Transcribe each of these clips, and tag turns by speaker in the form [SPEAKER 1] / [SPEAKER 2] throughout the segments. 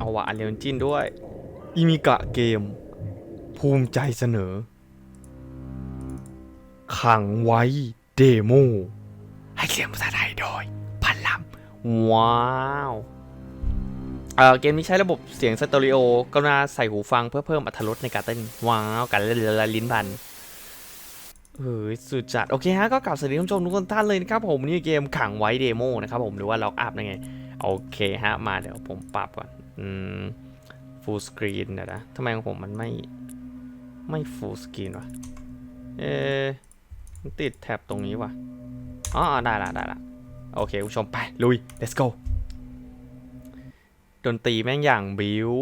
[SPEAKER 1] เอาวะอันเรียนจินด้วย อิมิกะเกม ภูมิใจเสนอ ขังไว้เดโม ให้เสียงภาษาไทยโดยพันลำว้าวเออเกมนี้ใช้ระบบเสียงสเตอริโอกรุณาใส่หูฟังเพื่อเพิ่มอรรถรสในการเต้น ว้าวการเล่นลิ้นพันเฮ้ยสุดจัด โอเคฮะ ก็กลับสวัสดีท่านผู้ชมทุกคนท่านเลยนะครับผมนี่เกมขังไว้เดโมนะครับผมหรือว่าล็อกอัพนั่นไง โอเคฮะ มาเดี๋ยวผมปรับก่อน อืม full screen เดี๋ยวนะทำไมของผมมันไม่ไม่ full screen วะเอะมันติดแท็บตรงนี้วะอ๋อได้ละได้ละโอเคคุณผู้ชมไป ลุย let's go ดนตรีแม่งอย่างบิว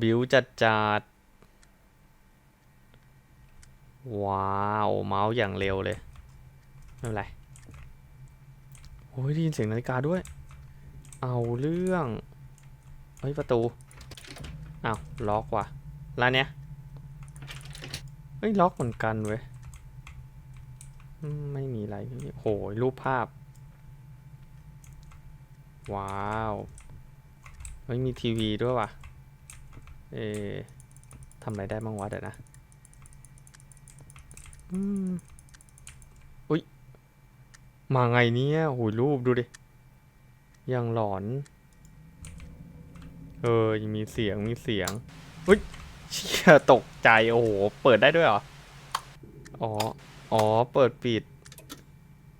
[SPEAKER 1] บิวจัดจัดว้าว เมาส์อย่างเร็วเลย ไม่เป็นไร โอ้ยได้ยินเสียงนาฬิกาด้วย เอาเรื่องเฮ้ยประตูอ้าวล็อกว่ะร้านเนี้ยเฮ้ยล็อกเหมือนกันเว้ยไม่มีอะไรโหยรูปภาพ ว้าวเฮ้ยมีทีวีด้วยว่ะเอทำอะไรได้บ้างวะเดี๋ยวนะอืมอุ้ย มาไงเนี่ยโหยรูปดูดิ อยังหลอน เออยังมีเสียงมีเสียงอุ้ยเชี่ยตกใจ โอ้โห เปิดได้ด้วยเหรอ อ๋อ อ๋อ เปิดปิด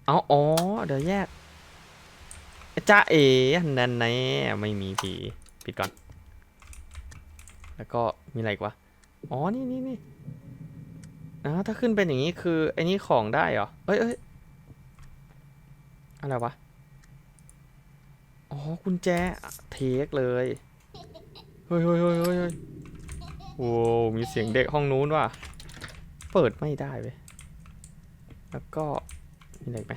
[SPEAKER 1] เอาอ๋อ เดี๋ยวแยกจ้าเอ๋นั่นแน่ไม่มีผี ปิดก่อน แล้วก็มีอะไรกวะอ๋อ นี่นี่นี่อ่าถ้าขึ้นเป็นอย่างนี้คือไอ้นี่ของได้เหรอ เอ้ยเอ้ยอะไรวะ กุญแจ เทคเลย เฮ้ยเฮ้ยเฮ้ยเฮ้ยเฮ้โว้มีเสียงเด็กห้องนู้นว่ะ เปิดไม่ได้เว้ย แล้วก็ มีอะไรไหม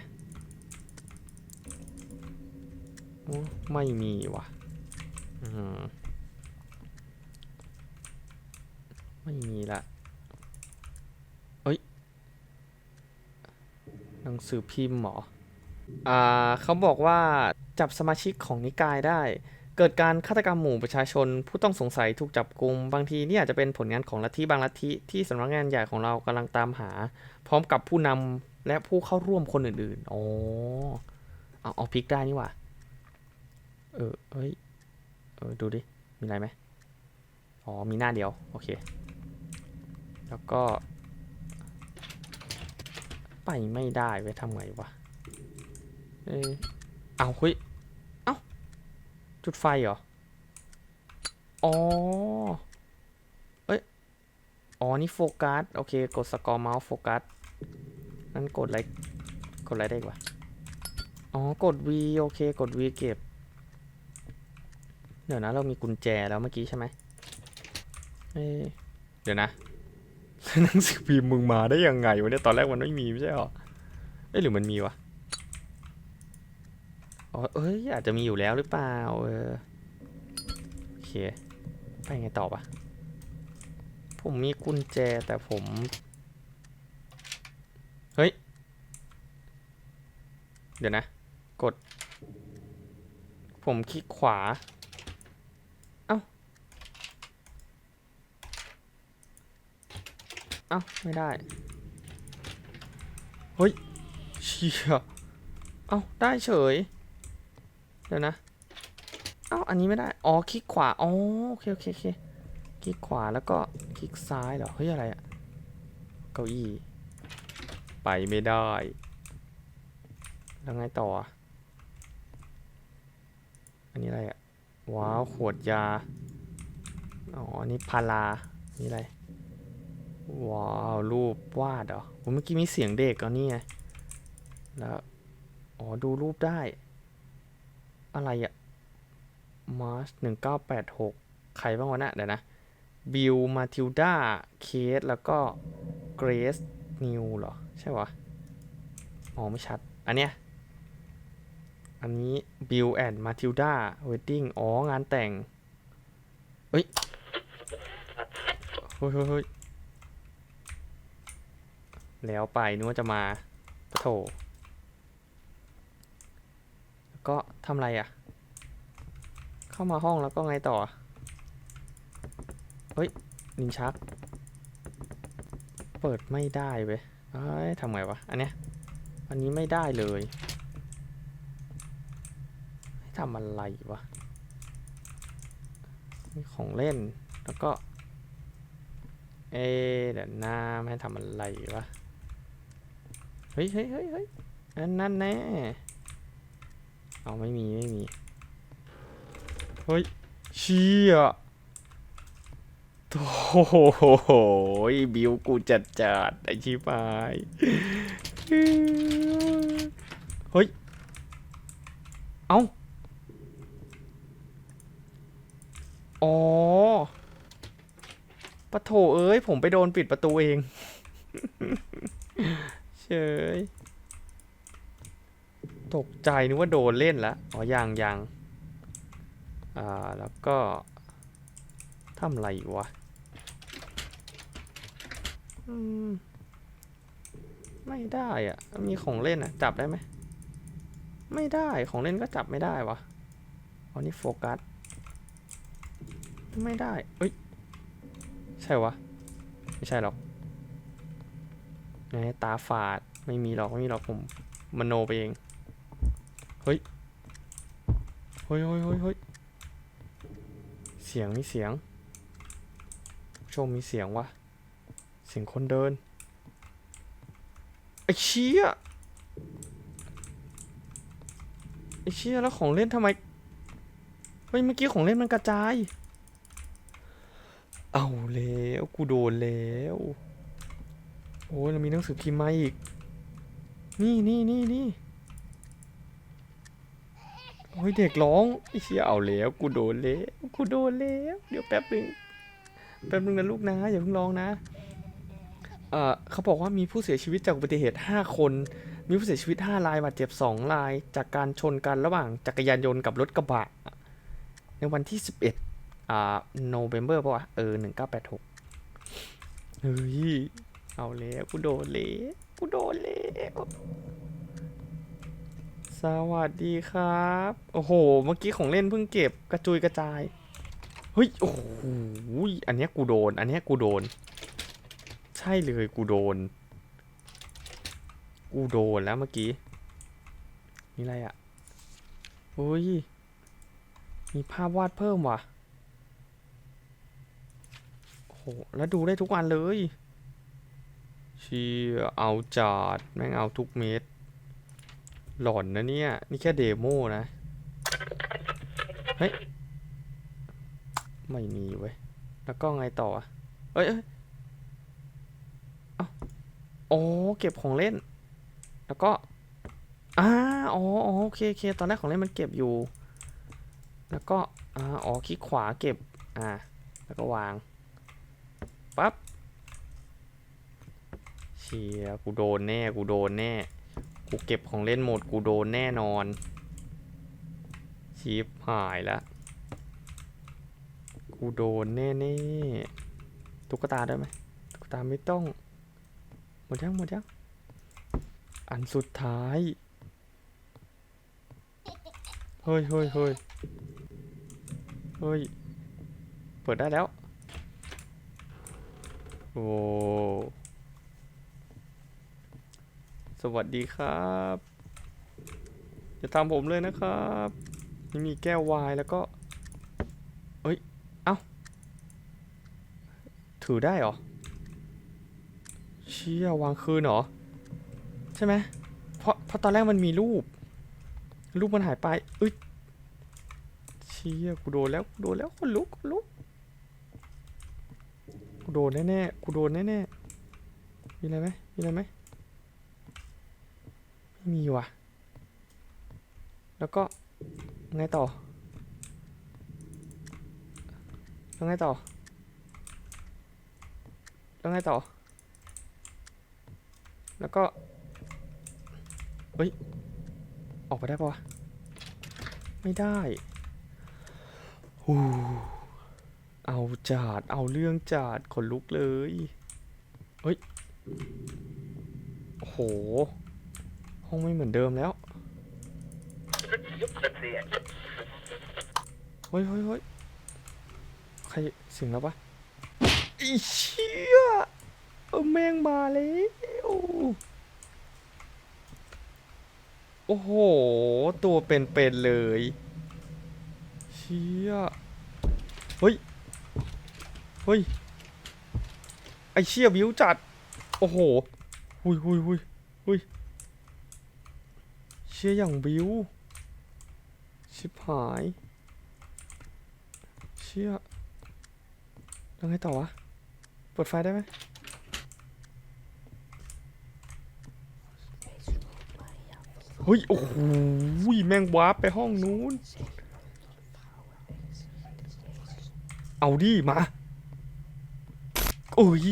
[SPEAKER 1] โอ้ไม่มีว่ะ อืมไม่มีละเอ้ย หนังสือพิมพ์หรออ่าเขาบอกว่า จับสมาชิกของนิกายได้ เกิดการฆาตกรรมหมู่ประชาชน ผู้ต้องสงสัยถูกจับกลุม บางทีนี่อาจจะเป็นผลงานของลัทธิบางลัทธิที่สำนักงานใหญ่ของเรากำลังตามหา พร้อมกับผู้นำและผู้เข้าร่วมคนอื่นๆ อ๋อ เอาเอาพลิกได้นี่ว่าเออเอ้ย เออ ดูดิ มีอะไรไหมอ๋อ มีหน้าเดียว โอเค แล้วก็ ไปไม่ได้เว้ยทำไงวะ เอยเอาเฮ้ย จุดไฟเหรอ อ๋อ เอ้ย อ๋อ นี่โฟกัส โอเค กดสกอร์เมาส์โฟกัส นั่นกดอะไร กดอะไรได้กวะอ๋อ กด V โอเค กด V เก็บ เดี๋ยวนะ เรามีกุญแจแล้วเมื่อกี้ใช่ไหมเอเดี๋ยวนะหนังสือพิมพ์มึงมาได้ยังไงวะเนี่ย ตอนแรกมันไม่มีไม่ใช่หรอ เอ้ยหรือมันมีวะ อ๋อเอ้ยอาจจะมีอยู่แล้วหรือเปล่าเออโอเคไปไงต่อปะผมมีกุญแจแต่ผม เฮ้ย เดี๋ยวนะ กด ผมคลิกขวา เอ้า เอ้า ไม่ได้ เฮ้ย เชี่ย เอ้า ได้เฉย เดี๋ยวนะ เอ้า อันนี้ไม่ได้ อ๋อ คลิกขวา อ๋อ โอเค โอเคโอเค คลิกขวาแล้วก็คลิกซ้ายเหรอ เฮ้ย อะไรอะเก้าอี้ ไปไม่ได้ แล้วไงต่อ อันนี้อะไรอะว้าว ขวดยา อ๋อ อันนี้พารานี่อะไร ว้าว รูปวาดเหรอผมเมื่อกี้มีเสียงเด็กอะนี่ไง แล้ว อ๋อ ดูรูปได้ อะไรอะมาร์ชหนึ่งเก้าแปดหกใครบ้างวะน่ะเดี๋ยวนะ บิล มาทิลดา เคส แล้วก็เกรซนิวเหรอ ใช่ปะมอ๋อไม่ชัด อันเนี้ย อันนี้บิลแอนด์มาทิลดาเวดดิ้งอ๋อ งานแต่ง เฮ้ย เฮ้ยเฮ้ยแล้วไปนึกว่าจะมาปะโถ ก็ทำไรอะ เข้ามาห้องแล้วก็ไงต่อ เฮ้ยนินชัก เปิดไม่ได้เว้ยเอ้ยทำไงวะ อันเนี้ย อันนี้ไม่ได้เลยให้ทำอะไรวะมีของเล่น แล้วก็ เอเดี๋ยวหน้าให้ทำอะไรวะ เฮ้ยเฮ้ยเฮ้ยเฮ้ยอันนั้นแน่ เอาไม่มีไม่มี เฮ้ยเชี่ยโอ้โหบิวกูจัดจัดๆไอชิบหายเฮ้ย เอ้าอ๋อปะโถเอ้ย ผมไปโดนปิดประตูเอง เฉย ตกใจนึกว่าโดนเล่นแล้วอ๋อยังยังอ่าแล้วก็ทำอะไรอยู่วะไม่ได้อะมีของเล่นอะจับได้ไหมไม่ได้ของเล่นก็จับไม่ได้วะอ๋อนี่โฟกัสไม่ได้เอ้ยใช่วะไม่ใช่หรอกไงตาฝาดไม่มีหรอกไม่มีหรอกผมมโนไปเอง เฮ้ยเฮ้ย เฮ้ยเฮ้ยเฮ้ยเสียงมีเสียงผู้ชมมีเสียงวะ เสียงคนเดิน ไอ้เชี่ย ไอ้เชี่ยแล้วของเล่นทำไม เฮ้ยเมื่อกี้ของเล่นมันกระจาย เอาแล้วกูโดนแล้ว โอ้ยเรามีหนังสือพิมพ์มาอีก นี่นี่นี่นี่ โอ้ยเด็กร้องไอ้เชี่ยเอาแล้วกูโดนแล้วกูโดนแล้วเดี๋ยวแป๊บหนึงแป๊บหนึงนะลูกนะอย่าเพิ่งร้องนะเอ่อเขาบอกว่ามีผู้เสียชีวิตจากอุบัติเหตุ 5 คน มีผู้เสียชีวิต 5 รายบาดเจ็บ 2 ราย จากการชนกันระหว่างจักรยานยนต์กับรถกระบะ ในวันที่ 11 อ่าโนเวมเบอร์ป่ะวะเออ 1986 เฮ้ย เอาแล้วกูโดนแล้วกูโดนแล้ว สวัสดีครับ โอ้โห เมื่อกี้ของเล่นเพิ่งเก็บกระจุยกระจาย เฮ้ย โอ้โห อันนี้กูโดน อันนี้กูโดน ใช่เลยกูโดน กูโดนแล้วเมื่อกี้นี่อะไรอะ่ะเฮ้ย มีภาพวาดเพิ่มว่ะ โอ้โห แล้วดูได้ทุกวันเลย เชียเอาจัดแม่งเอาทุกเม็ด หลอนนะเนี่ย นี่แค่เดโมนะ เฮ้ย ไม่มีเว้ย แล้วก็ไงต่อะเอ้ยเอ้ยเอ้าอ๋อเก็บของเล่น แล้วก็อ่าอ๋ออ๋อโอเคโอเค ตอนแรกของเล่นมันเก็บอยู่ แล้วก็อ่าอ๋อคลิกขวาเก็บ อ่า แล้วก็วาง ปั๊บ เชียกูโดนแน่ กูโดนแน่ กูเก็บของเล่นหมดกูโดนแน่นอนชิปหายละ กูโดนแน่ๆตุ๊กตาได้ไหมตุ๊กตาไม่ต้อง หมดยังหมดยัง อันสุดท้าย เฮ้ยเฮ้ยเฮ้ยเฮ้ย เปิดได้แล้ว โอ้ สวัสดีครับอย่าตามผมเลยนะครับนี่มีแก้ววายแล้วก็ เอ้ย เอ้า ถือได้เหรอ เชี่ยวางคืนเหรอ ใช่ไหมเพราะเพราะตอนแรกมันมีรูป รูปมันหายไปเอ้ย เชี่ยกูโดนแล้วกูโดนแล้วคนลุกคนลุกกูโดนแน่ๆกูโดนแน่ๆมีอะไรไหมมีอะไรไหม ไม่มีว่ะ แล้วก็ไงต่อ แล้วไงต่อ แล้วไงต่อ แล้วก็ เฮ้ย ออกไปได้ปะวะ ไม่ได้หูเอาจาด เอาเรื่องจาด ขนลุกเลย เฮ้ย โอ้โห ห้องไม่เหมือนเดิมแล้ว เฮ้ยเฮ้ยเฮ้ยใครเสียงแล้วปะอ้เชี่ยเออแม่งมาแล้วโอ้โห ตัวเป็นๆเลย เชี่ย เฮ้ย เฮ้ย ไอเชี่ยวิวจัด โอ้โห หุยหุยหุยหุย ชี่ยอย่างบิว ชิบหาย เชี่ยแล้วไงต่อวะเปิดไฟได้ไหมเฮ้ย โอ้โหแม่งวาร์ปไปห้องนู้น เอาดิ มา โอ้ย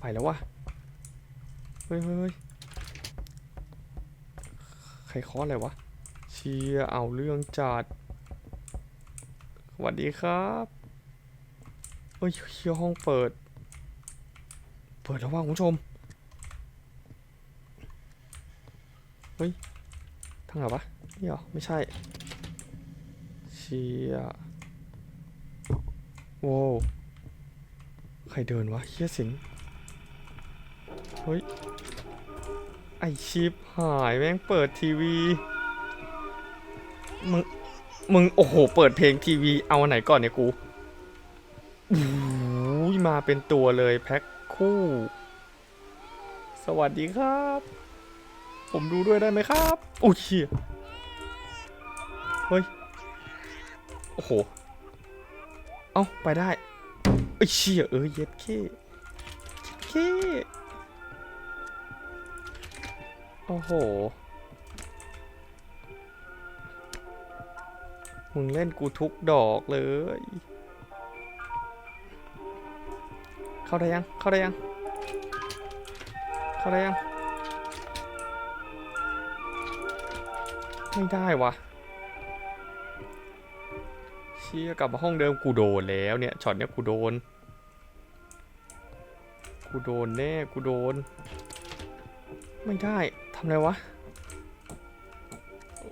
[SPEAKER 1] ไปแล้ววะเฮ้ยเฮ้ยเฮ้ย ใครเคาะอะไรวะ เชียเอาเรื่องจัดสวัสดีครับเฮ้ยเชียห้องเปิด เปิดแล้วว่ะคุณผู้ชม เฮ้ย ทางไหนวะนี่เหรอ ไม่ใช่ เชียโว้วใครเดินวะเฮียสิง เฮ้ย ไอชิปหายแม่งเปิดทีวี มึง มึง โอ้โห เปิดเพลงทีวี เอาอันไหนก่อนเนี่ยกูโอ้ยมาเป็นตัวเลยแพ็คคู่ สวัสดีครับ ผมดูด้วยได้ไหมครับโอ้ยเฮ้ย โอ้โห เอ้า ไปได้ เอ้ยเชี่ยเอ้ยเย็ดเคเย็ดเคโอ้โห มึงเล่นกูทุกดอกเลย เข้าได้ยัง เข้าได้ยัง เข้าได้ยัง ไม่ได้วะเชี่ยกลับมาห้องเดิมกูโดนแล้วเนี่ย ช็อตเนี้ยกูโดน กูโดนแน่ กูโดน ไม่ได้ำไรวะ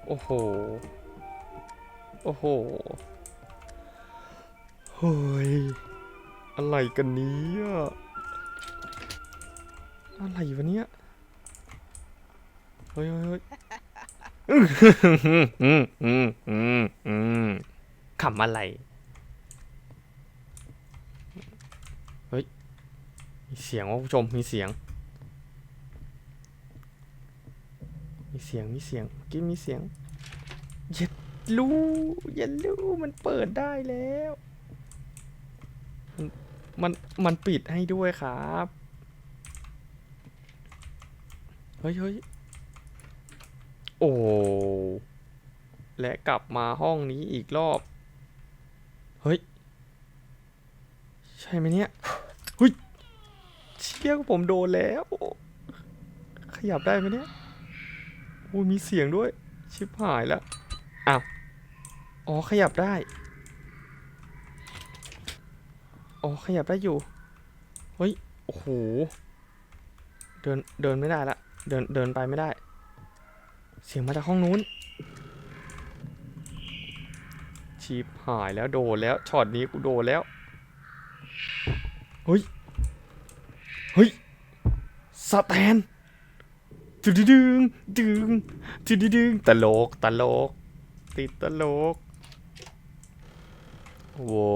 [SPEAKER 1] โอ้โห โอ้โหเฮ้ยอะไรกันเนี้อะไรวะเนี่ยเฮ้ยเฮ้ยเฮ้ยขำอะไร เฮ้ย มีเสียงว่ะผู้ชม มีเสียง เสียงมีเสียงกี้มีเสียงเย็ดลูเย็ดลูมันเปิดได้แล้วมันมันมันปิดให้ด้วยครับเฮ้ยเฮ้ยโอ้และกลับมาห้องนี้อีกรอบ เฮ้ย ใช่ไหมเนี่ยเฮ้ยเชี่ยผมโดนแล้ว ขยับได้ไหมเนี่ย อุ้ยมีเสียงด้วย ชิบหายแล้วอ้าวอ๋อขยับได้ อ๋อขยับได้อยู่ เฮ้ย โอ้โห เดินเดินไม่ได้ละ เดินเดินไปไม่ได้ เสียงมาจากห้องนู้น ชิบหายแล้วโดนแล้วช็อตนี้กูโดนแล้ว เฮ้ย เฮ้ยสแตน ดึงดึงดึงดึงดึงตลกตลก ติดตลกโว้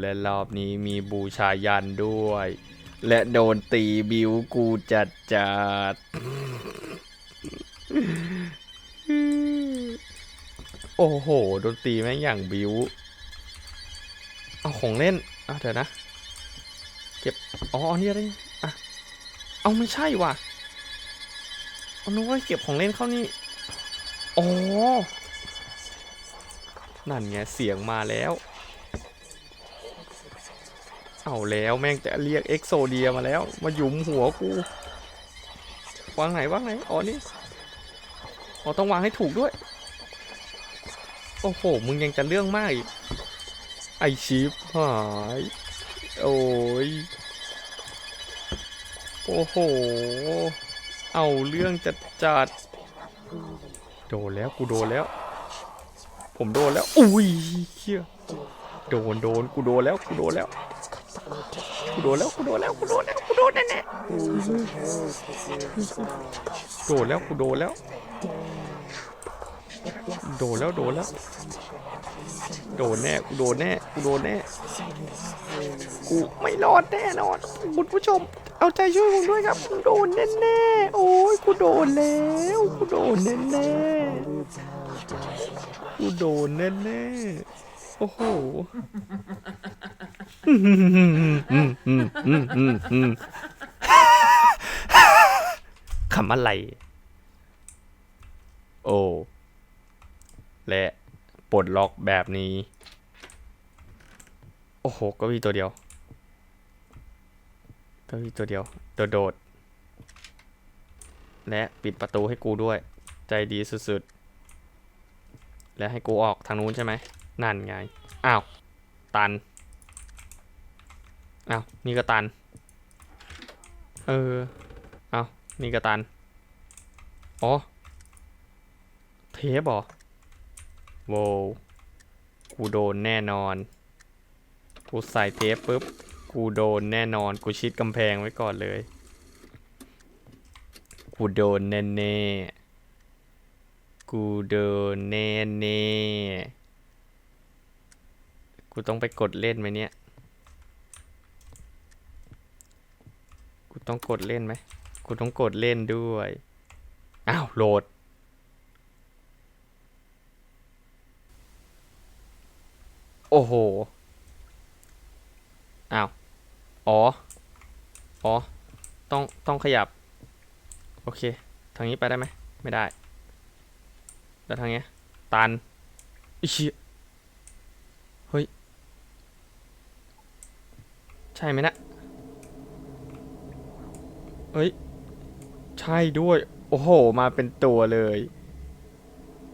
[SPEAKER 1] และรอบนี้มีบูชายันด้วย และโดนตีบิวกูจัดจัดโอ้โหโดนตีแม่งอย่างบิวเอาของเล่นอะเดี๋ยวนะ เก็บ อ๋อนี่อะไรอะ เอาไม่ใช่ว่ะ นึกว่าเก็บของเล่นเข้านี่อ๋อนั่นไงเสียงมาแล้ว เอาแล้วแม่งจะเรียกเอ็กโซเดียมาแล้ว มาหยุมหัวกู วางไหนวางไหน อ๋อนี่ อ๋อต้องวางให้ถูกด้วย โอ้โห มึงยังจะเรื่องมากอีก ไอชิปหาย โอ้ย โอ้โห เอาเรื่องจัดจัดโดนแล้วกูโดนแล้ว ผมโดนแล้ว อุ้ยเชี่ยโดนโดนกูโดนแล้วกูโดนแล้วกูโดนแล้วกูโดนแล้วกูโดนแล้วกูโดนแน่แน่ๆโดนแล้วกูโดนแล้ว โดนแล้วโดนแล้ว โดนแน่กูโดนแน่กูโดนแน่กูไม่รอดแน่นอนคุณผู้ชม เอาใจช่วยผมด้วยครับกูโดนแน่ๆ โอ้ยกูโดนแล้วกูโดนแน่ๆกูโดนแน่ๆ โอ้โหอืมอืมอืมอืมอืมอืมอืมคำอะไร โอ้ และปลดล็อกแบบนี้ โอ้โห ก็มีตัวเดียว ก็มีตัวเดียว โดดโดด และปิดประตูให้กูด้วย ใจดีสุดๆ และให้กูออกทางนู้นใช่ไหม นั่นไง อ้าว ตัน อ้าว นี่ก็ตัน เออ อ้าว นี่ก็ตัน อ๋อ เทปเหรอโว้วกูโดนแน่นอน กูใส่เทปปุ๊บ กูโดนแน่นอน กูชิดกำแพงไว้ก่อนเลย กูโดนแน่แน่ๆกูโดนแน่แน่ๆกูต้องไปกดเล่นไหมเนี่ย กูต้องกดเล่นไหม กูต้องกดเล่นด้วย อ้าวโหลดโอ้โห อ้าว อ๋อ อ๋อ ต้อง ต้องขยับ โอเค ทางนี้ไปได้ไหม ไม่ได้ แล้วทางเนี้ย ตันอิชิเฮ้ย ใช่ไหมนะเฮ้ย ใช่ด้วย โอ้โห มาเป็นตัวเลย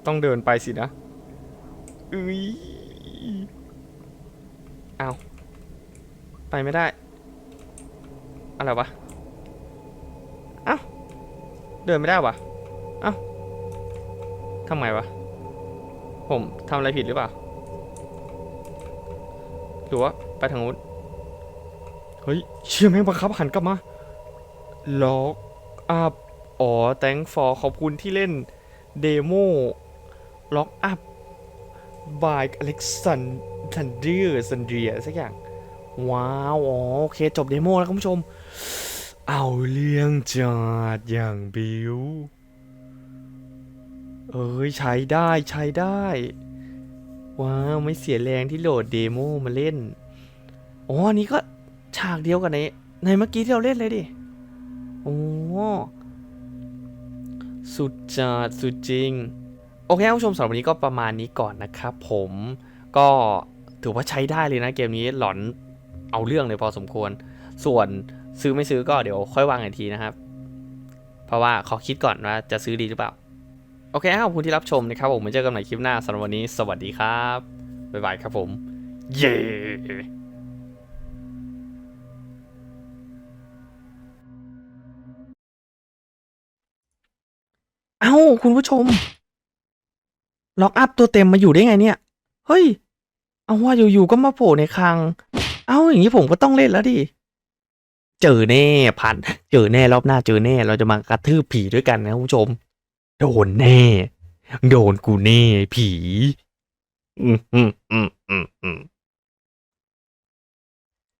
[SPEAKER 1] ต้องเดินไปสินะอุ้ยเอาไปไม่ได้ อะไรวะ เอ้า เดินไม่ได้วะ เอ้าทำไมวะ ผมทำอะไรผิดหรือเปล่า หรือว่าไปทางนู้น เฮ้ย เชื่อแม่งบังคับหันกลับมา ล็อกอัพ อ๋อ thank for ขอบคุณที่เล่น เดโมล็อกอัพ by Alexander Sandria สักอย่าง ว้าวอ๋อโอเค จบเดโมแล้วคุณผู้ชม เอาเรื่องจัดอย่างบิว เอ้ยใช้ได้ใช้ได้ ว้าวไม่เสียแรงที่โหลดเดโมมาเล่น อ๋อนนี้ก็ฉากเดียวกันในในเมื่อกี้ที่เราเล่นเลยดิ โอ้สุดจัดสุดจริง โอเคท่านผู้ชมสำหรับวันนี้ก็ประมาณนี้ก่อนนะครับผมก็ถือว่าใช้ได้เลยนะเกมนี้หลอนเอาเรื่องเลยพอสมควร ส่วน ซื้อไม่ซื้อก็เดี๋ยวค่อยวางอีกทีนะครับ เพราะว่าขอคิดก่อนว่าจะซื้อดีหรือเปล่า โอเคขอบคุณที่รับชมนะครับผมไว้เจอกันใหม่คลิปหน้าสำหรับวันนี้ สวัสดีครับ บ๊ายบายครับผม เย้เอ้า คุณผู้ชม ล็อกอัพตัวเต็มมาอยู่ได้ไงเนี่ย เฮ้ย เอาว่าอยู่ๆก็มาโผล่ในคลัง เอ้าอย่างนี้ผมก็ต้องเล่นแล้วดิ เจอแน่พันเจอแน่รอบหน้าเจอแน่ เราจะมากระทืบผีด้วยกันนะคุณผู้ชม โดนแน่ โดนกูแน่ผี อืมอืมอืมอืมอืม